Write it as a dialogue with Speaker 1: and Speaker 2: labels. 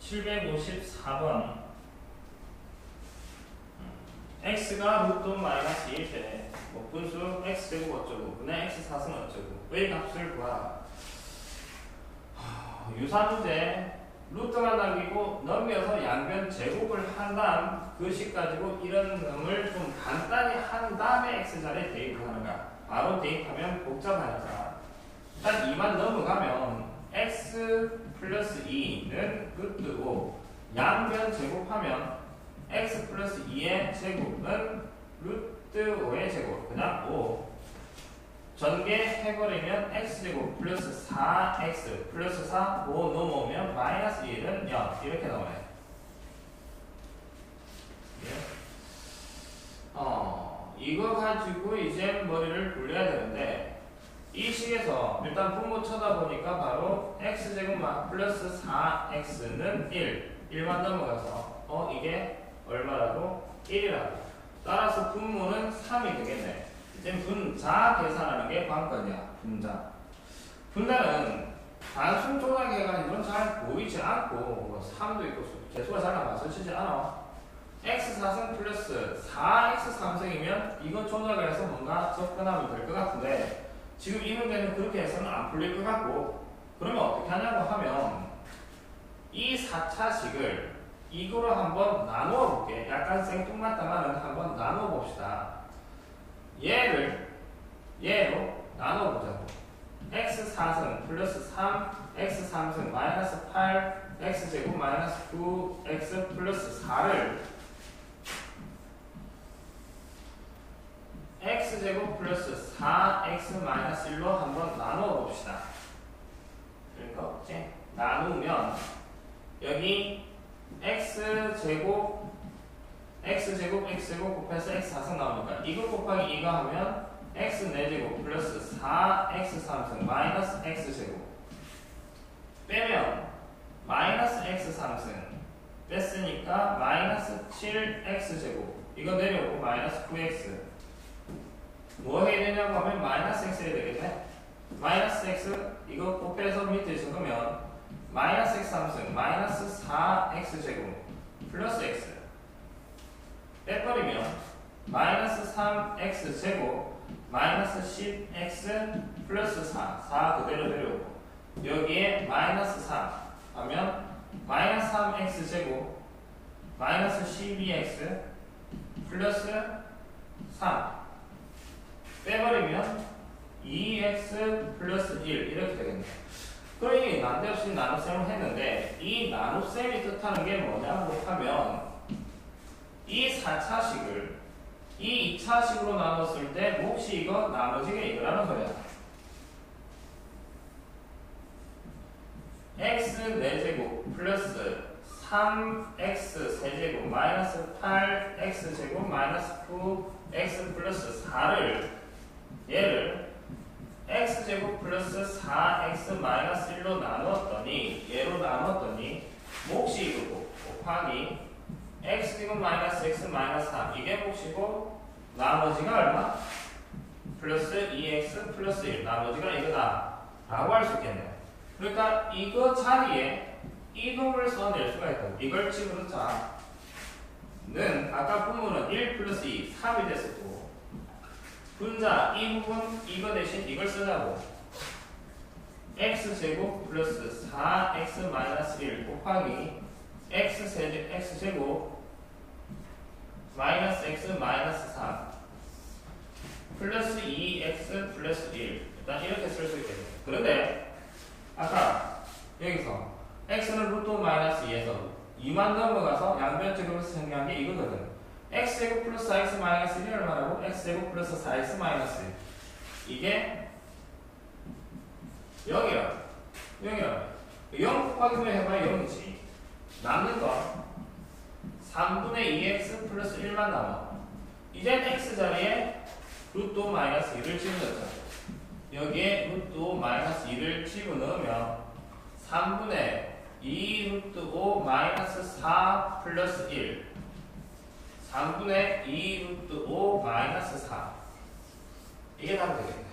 Speaker 1: 754번 x가 루트 마이너스 2일 때, 뭐 분수 x제곱 어쩌고, 분의 x4승 어쩌고, 의 값을 구하라. 하, 유사 문제, 루트가 남기고 넘겨서 양변 제곱을 한 다음 그식 가지고 이런 놈을 좀 간단히 한 다음에 x자리에 대입을 하는 거야. 바로 대입하면 복잡하니까. 일단 2만 넘어가면 x 플러스 2는 루트고 양변 제곱하면 x 플러스 2의 제곱은 루트 5의 제곱 그냥 5 전개 해버리면 x제곱 플러스 4x 플러스 4 5 넘어오면 마이너스 1은 0 이렇게 나오네 예. 어 이거 가지고 이제 머리를 굴려야 되는데 이 식에서 일단 분모 쳐다보니까 바로 x제곱 마- 플러스 4x는 1 1만 넘어가서 어 이게 얼마라고? 1이라고. 따라서 분모는 3이 되겠네. 이제 분자 계산하는 게 관건이야 분자. 분자는 단순 조작해가 지고는 잘 보이지 않고 뭐 3도 있고 개수가 잘 치지 않아. x4승 플러스 4x 3승이면 이건 조작을 해서 뭔가 접근하면 될 것 같은데 지금 이 문제는 그렇게 해서는 안 풀릴 것 같고 그러면 어떻게 하냐고 하면 이 4차식을 이거로 한번 나누어 볼게. 약간 생뚱맞다마는 한번 나누어 봅시다. 얘를 얘로 나누어 보자고. x 4승 플러스 3 x 3승 마이너스 8 x 제곱 마이너스 9 x 플러스 4를 x 제곱 플러스 4x 마이너스 1로 한번 나누어 봅시다. 그러니까 이제 나누면 여기 x 제곱 x 제곱 x 제곱 곱해서 x 4승 나오니까 이거 곱하기 이거 하면 x 4제곱 플러스 4x 3승 마이너스 x 제곱. 빼면 마이너스 x 3승 뺐으니까 마이너스 7x 제곱. 이거 내려오고 마이너스 9x 뭐 해야 되냐고 하면 마이너스 x 해야 되겠네. 마이너스 x 이거 곱해서 밑에 적으면 마이너스 x 3승 마이너스 4x 제곱 플러스 x. 빼버리면 마이너스 3x 제곱 마이너스 10x 플러스 4 4 그대로 내려오고 여기에 마이너스 3 하면 마이너스 3x 제곱 마이너스 12x 플러스 3 빼버리면 2x 플러스 1 이렇게 되겠네. 그럼 이게 난데없이 나눗셈을 했는데 이 나눗셈이 뜻하는 게 뭐냐고 하면 이 4차식을 이 2차식으로 나눴을 때 몫이 이거 나머지가 이거라는 거야. x 4제곱 플러스 3x 세제곱 마이너스 8x 제곱 마이너스 9x 플러스 4를 얘를 x제곱 플러스 4x 마이너스 1로 나누었더니 얘로 나누었더니 몫이 이거고 곱하기 x제곱 마이너스 x 마이너스 3 이게 몫이고 나머지가 얼마? 플러스 2x 플러스 1 나머지가 이거다. 라고 할 수 있겠네 그러니까 이거 자리에 이동을 써낼 수가 있다고 이걸 집어넣자. 는 아까 분모는 1 플러스 2 3이 됐었고 분자 이 부분 이거 대신 이걸 쓰자고. X 제곱 플러스 4x 마이너스 1 곱하기 x 세제 x 제곱 마이너스 x 마이너스 3 플러스 2x 플러스 1 일단 이렇게 쓸 수 있겠네. 그런데 아까 여기서 x는 루트 마이너스 2에서 2만 넘어가서 양변적으로 생각한 게 이거거든 x제곱 플러스 4x 마이너스 1이 얼마라고? x제곱 플러스 4x 마이너스 1 이게 0이야. 0이야. 0 곱하기 뭐 해봐야 0이지. 남는 건 3분의 2x 플러스 1만 남아. 이젠 x 자리에 루트 마이너스 2를 집어 넣자 여기에 루트 마이너스 2를 집어 넣으면 3분의 2 루트 5 마이너스 4 플러스 1 3분의 2 루트 5 마이너스 4 이게 답이 되겠네